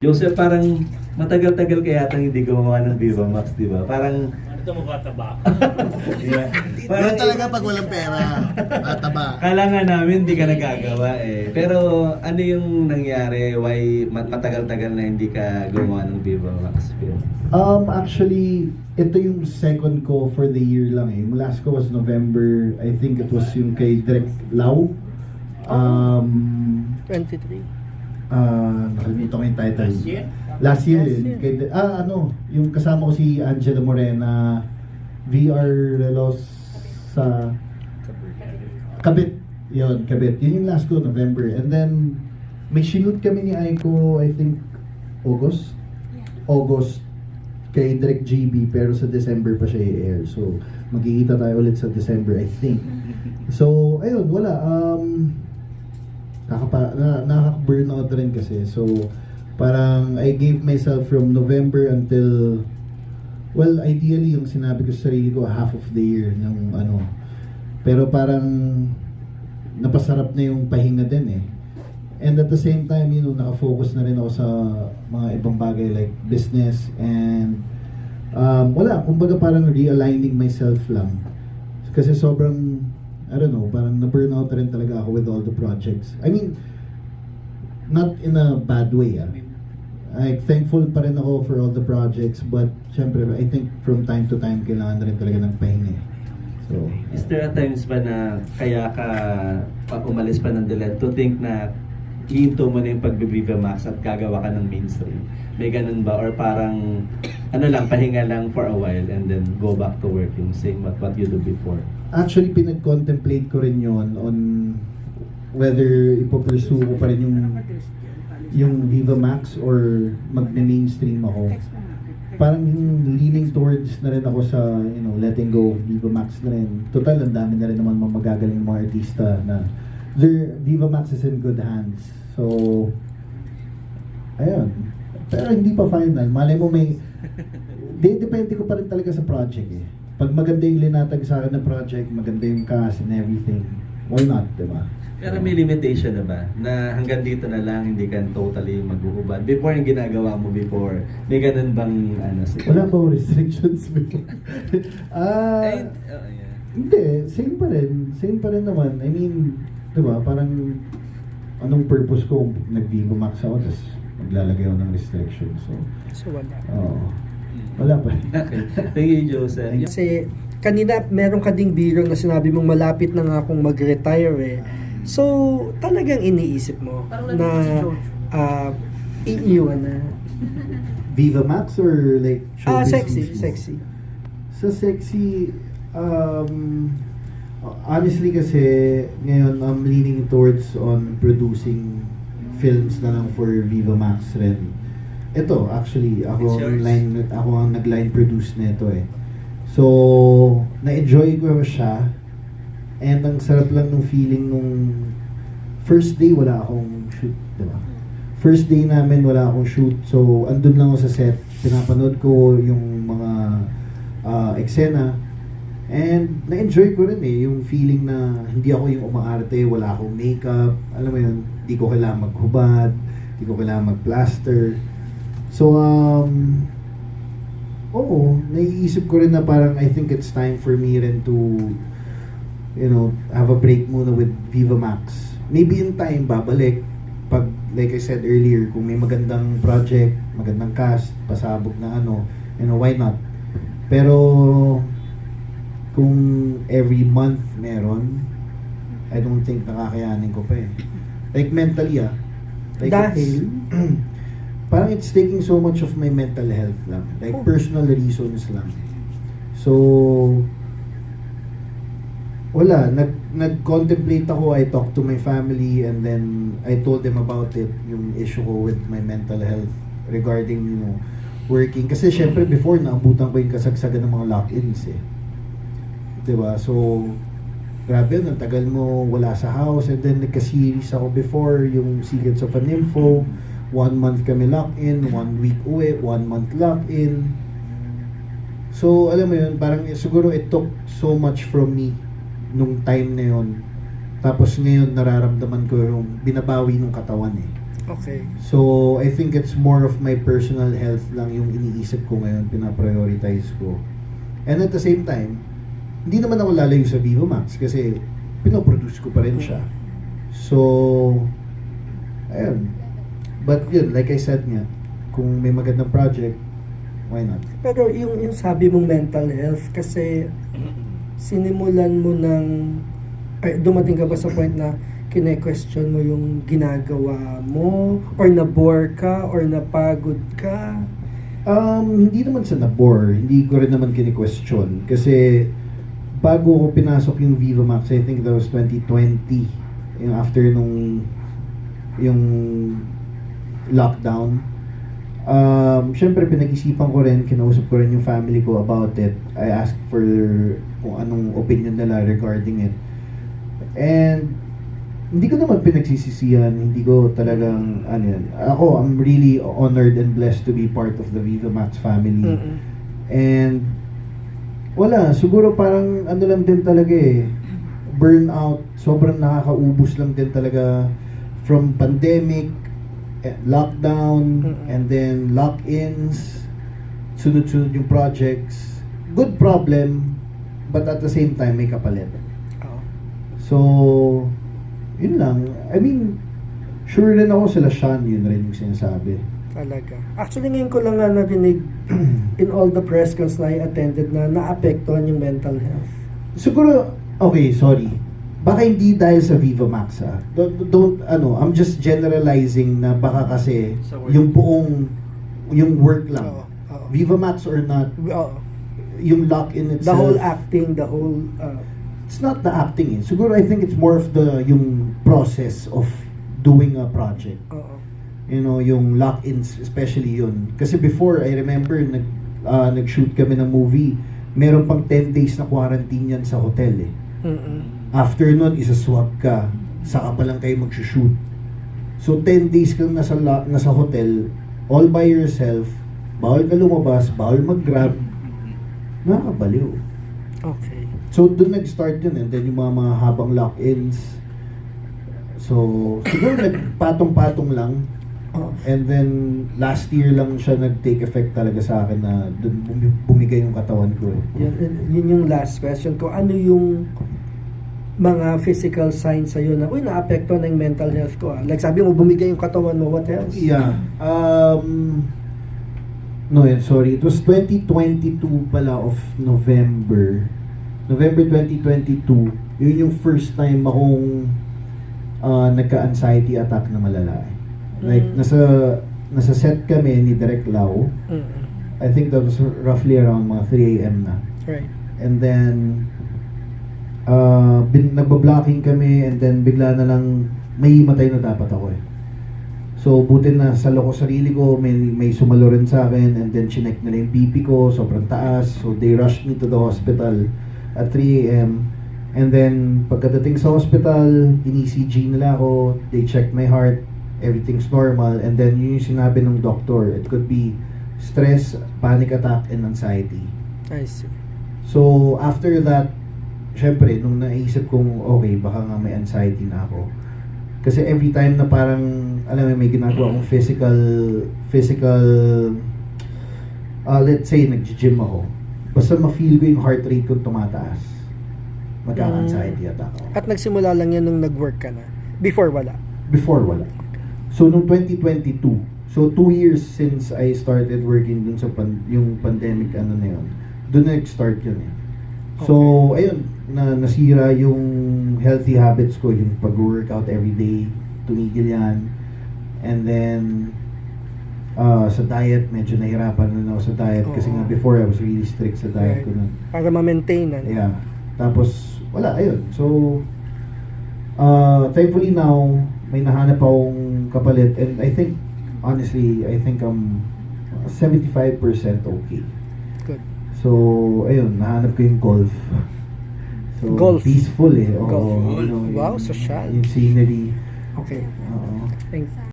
Joseph, parang matagal-tagal kaya yata hindi gumawa ng Viva Max, di ba? Parang, Ano ito mabataba? di ba? Ganun talaga pag walang pera. Mataba. Kala nga namin hindi ka nagagawa eh. Pero ano yung nangyari? Why mat- matagal-tagal na hindi ka gumawa ng Viva Max film? Um, actually, ito yung second ko for the year lang eh. Yung last ko was November, I think it was yung kay Direk Lau. Um, 23. Ah, nakalimutan ko yung title. Last year? Last year, Last year. Kay, ah, ano, yung kasama ko si Angela Morena, VR Relos sa Kabit. Yun, Kabit. Yun yung last ko, November. And then, may shoot kami ni Aiko, I think, August? August kay Direct GB pero sa December pa siya i-air. So, magkikita tayo ulit sa December, I think. So, ayun, wala. Um, nakapa, na, nakaka-burnout rin kasi. So, parang I gave myself from November until well, ideally yung sinabi ko sa sarili ko half of the year ng ano. Pero parang napasarap na yung pahinga din eh. And at the same time, you know, nakafocus na rin ako sa mga ibang bagay like business and um, wala, kumbaga parang realigning myself lang. Kasi sobrang, I don't know, parang na-burnout rin talaga ako with all the projects. I mean, not in a bad way ah. Like, thankful pa rin ako for all the projects but syempre, I think from time to time, kailangan na rin talaga ng pahinga eh. So, Is there a times ba na kaya ka pa umalis pa ng Delet to think na hihinto mo na yung pag-Viva Max at gagawa ka ng mainstream? May ganun ba? Or parang, ano lang, pahinga lang for a while and then go back to work yung same what, what you do before? Actually, pinag-contemplate ko rin yon on whether ipopursue ko pa rin yung yung Viva Max or magne-mainstream ako. Parang leaning towards na rin ako sa, you know, letting go of Viva Max na rin. Total, ang dami na rin naman mga magagaling mga artista na their Viva Max is in good hands. So, ayun. Pero hindi pa final. Malay mo may... De, depende ko pa rin talaga sa project eh. Pag maganda yung linatag sa akin na project, maganda yung cast and everything, why not, di ba? Pero may limitation na ba? Na hanggang dito na lang, hindi ka totally maghuhubad. Before yung ginagawa mo before, may ganun bang ano? si- Wala akong restrictions before. Ah, Ay, oh, yeah. hindi, same pa rin. Same pa rin naman. I mean, di ba, parang anong purpose ko nag-Vivo Max ako, tapos maglalagay ako ng restriction. So, So wala. oo. wala pa. Okay. Thank you, Joseph. Kasi kanina meron ka ding biro na sinabi mong malapit na nga akong mag-retire eh. So, talagang iniisip mo na ah, iiwan na. Viva Max or like Ah, showbiz sexy, mismo? sexy. Sa sexy, um, honestly kasi, ngayon I'm leaning towards on producing films na lang for Viva Max rin. Ito, actually, It's ako yours. ang line, ako ang nag-line produce nito eh. So, na-enjoy ko siya. And ang sarap lang ng feeling nung first day wala akong shoot, di ba? First day namin wala akong shoot. So, andun lang ako sa set. Pinapanood ko yung mga ah, eksena. And na-enjoy ko rin eh, yung feeling na hindi ako yung umaarte, wala akong makeup, alam mo yun, hindi ko kailangan maghubad, hindi ko kailangan mag-plaster. So, um, oo, naiisip ko rin na parang I think it's time for me rin to, you know, have a break muna with Viva Max. Maybe in time, babalik. Pag, like I said earlier, kung may magandang project, magandang cast, pasabog na ano, you know, why not? Pero, kung every month meron, I don't think nakakayanin ko pa eh. Like mentally ah. Like, Dahil? parang it's taking so much of my mental health lang. Like Oh. personal reasons lang. So, wala. Nag, nag-contemplate ako. I talked to my family and then I told them about it, yung issue ko with my mental health regarding, you know, working. Kasi syempre before, naabutan ko yung kasagsagan ng mga lock-ins eh. 'Di ba So, grabe yun, ang tagal mo wala sa house and then nagka-series ako before, yung Secrets of an Info. One month kami lock-in, one week uwi, one month lock-in. So, alam mo yun, parang siguro it took so much from me nung time na yun. Tapos ngayon nararamdaman ko yung binabawi ng katawan eh. Okay. So, I think it's more of my personal health lang yung iniisip ko ngayon, pinaprioritize ko. And at the same time, hindi naman ako lalayo sa Vivo Max kasi pinoproduce ko pa rin siya. So, ayun. But yun, like I said nga, kung may magandang project, why not? Pero yung, yung sabi mong mental health, kasi sinimulan mo ng, ay, dumating ka ba sa point na kine-question mo yung ginagawa mo, or na-bore ka, or napagod ka? Um, hindi naman sa nabore, hindi ko rin naman kini-question kasi bago ko pinasok yung Viva Max, I think that was 2020, yung after nung yung lockdown. Um, syempre pinag-isipan ko rin, kinausap ko rin yung family ko about it. I asked for kung anong opinion nila regarding it. And hindi ko naman pinagsisisihan, hindi ko talagang ano yan. Ako, I'm really honored and blessed to be part of the Viva Max family. Mm-mm. And wala, siguro parang ano lang din talaga eh. Burnout, sobrang nakakaubos lang din talaga from pandemic, eh, lockdown, Mm-mm. and then lock-ins, sunod-sunod yung projects. Good problem, but at the same time may kapalit. Oo. So, yun lang. I mean, sure rin ako sila Sean, yun rin yung sinasabi. Talaga. Actually, ngayon ko lang nga narinig in all the press cons na I attended na naapektuhan yung mental health. Siguro, okay, sorry. Baka hindi dahil sa Viva Max ah. Don't, don't ano, I'm just generalizing na baka kasi Sa work. yung buong, yung work Oo. lang. oo. Viva Max or not, Oo. yung lock in The itself. whole acting, the whole... uh, It's not the acting eh. Siguro I think it's more of the, yung process of doing a project. oo. You know, yung lock-ins, especially yun. Kasi before, I remember, nag, ah, nag-shoot kami ng movie, meron pang 10 days na quarantine yan sa hotel eh. Mm-mm. After nun, isa-swab ka, saka pa lang kayo mag-shoot. So, 10 days kang nasa, nasa hotel, all by yourself, bawal ka lumabas, bawal mag-grab, nakakabaliw. Okay. So, doon nag-start yun and then yung mga, mga habang lock-ins. So, siguro nagpatong-patong lang. Oo. And then, last year lang siya nag-take effect talaga sa akin na dun bumi- bumigay yung katawan ko. eh. Yun, yun yung last question ko. Ano yung mga physical signs sa'yo na, uy, naapektuhan na yung mental health ko. Ah. Like sabi mo, bumigay yung katawan mo, what else? Yeah. Um, no, sorry. It was 2022 pala of November. November 2022. Yun yung first time akong uh, nagka-anxiety attack na malala. eh. Like, Mm. nasa nasa set kami ni Direk Lau. Mm-mm. I think that was roughly around mga 3 a.m. na. Right. And then, uh, bin, nagbablocking kami and then bigla na lang may matay na dapat ako eh. So, buti na sa loko sarili ko, may, may sumalo rin sa akin and then chinek nila yung BP ko, sobrang taas. So, they rushed me to the hospital at 3 a.m. And then, pagkadating sa hospital, in-ECG nila ako, they checked my heart, everything's normal. And then, yun yung sinabi ng doctor, it could be stress, panic attack, and anxiety. I see. So, after that, syempre, nung naisip kong, okay, baka nga may anxiety na ako. Kasi every time na parang, alam mo, may ginagawa akong physical, physical, uh, let's say, nag-gym ako. Basta ma-feel ko yung heart rate ko tumataas. Magkaka-anxiety attack ako. At nagsimula lang yan nung nag-work ka na. Before, wala. Before, wala. So, nung 2022, so two years since I started working dun sa pan, yung pandemic ano na yun, dun na nag-start yun eh. So, ayun, na nasira yung healthy habits ko, yung pag-workout every day, tumigil yan. And then, uh, sa diet, medyo nahirapan na ako sa diet kasi Oo. nga before I was really strict sa diet Right. ko nun. Para ma-maintain. Ano? Yeah. Tapos, wala, ayun. So, uh, thankfully now, may nahanap akong kapalit. And I think, honestly, I think I'm 75% okay. Good. So, ayun, nahanap ko yung golf. So, Golf. peaceful eh. Oo, Golf. you know, Wow, social. Yung scenery. Okay. Oo. Thank